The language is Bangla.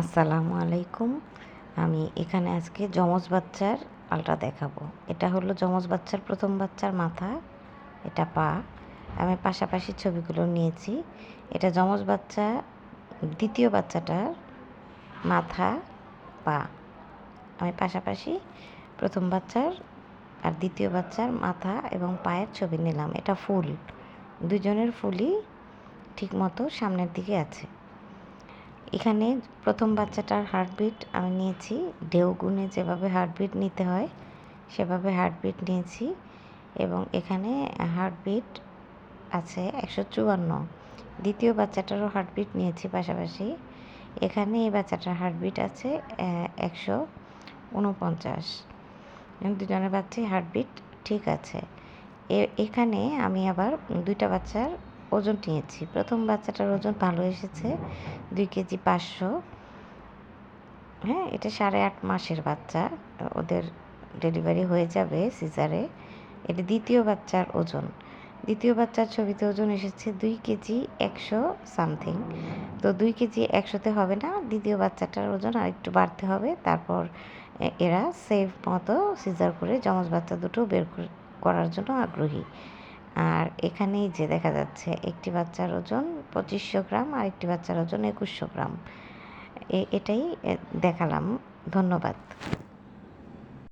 আসসালামু আলাইকুম। আমি এখানে আজকে যমজ বাচ্চার পালটা দেখাবো। এটা হলো যমজ বাচ্চার প্রথম বাচ্চার মাথা, এটা পা। আমি পাশাপাশি ছবিগুলো নিয়েছি। এটা যমজ বাচ্চা, দ্বিতীয় বাচ্চাটার মাথা, পা। আমি পাশাপাশি প্রথম বাচ্চার আর দ্বিতীয় বাচ্চার মাথা এবং পায়ের ছবি নিলাম। এটা ফুল। দুজনের ফুলই ঠিকমতো সামনের দিকে আছে। এখানে প্রথম বাচ্চাটার হার্টবিট আমি নিয়েছি। ঢেউ গুণে যেভাবে হার্টবিট নিতে হয়, সেভাবে হার্টবিট নিয়েছি এবং এখানে হার্টবিট আছে একশো চুয়ান্ন। দ্বিতীয় বাচ্চাটারও হার্টবিট নিয়েছি পাশাপাশি। এখানে এই বাচ্চাটার হার্টবিট আছে একশো উনপঞ্চাশ। দুজনের বাচ্চাই হার্টবিট ঠিক আছে। এখানে আমি আবার দুইটা বাচ্চার ওজন নিয়েছি। প্রথম বাচ্চাটার ওজন ভালো এসেছে, দুই কেজি পাঁচশো। হ্যাঁ এটা সাড়ে আট মাসের বাচ্চা। ওদের ডেলিভারি হয়ে যাবে সিজারে। এটা দ্বিতীয় বাচ্চার ওজন। দ্বিতীয় বাচ্চার ছবিতে ওজন এসেছে দুই কেজি একশো সামথিং। তো দুই কেজি একশোতে হবে না, দ্বিতীয় বাচ্চাটার ওজন আর একটু বাড়তে হবে। তারপর এরা সেফ মতো সিজার করে যমজ বাচ্চা দুটো বের করার জন্য আগ্রহী। আর এখানেই যে দেখা যাচ্ছে, একটি বাচ্চার ওজন পঁচিশশো গ্রাম আর একটি বাচ্চার ওজন একুশশো গ্রাম। এটাই দেখালাম। ধন্যবাদ।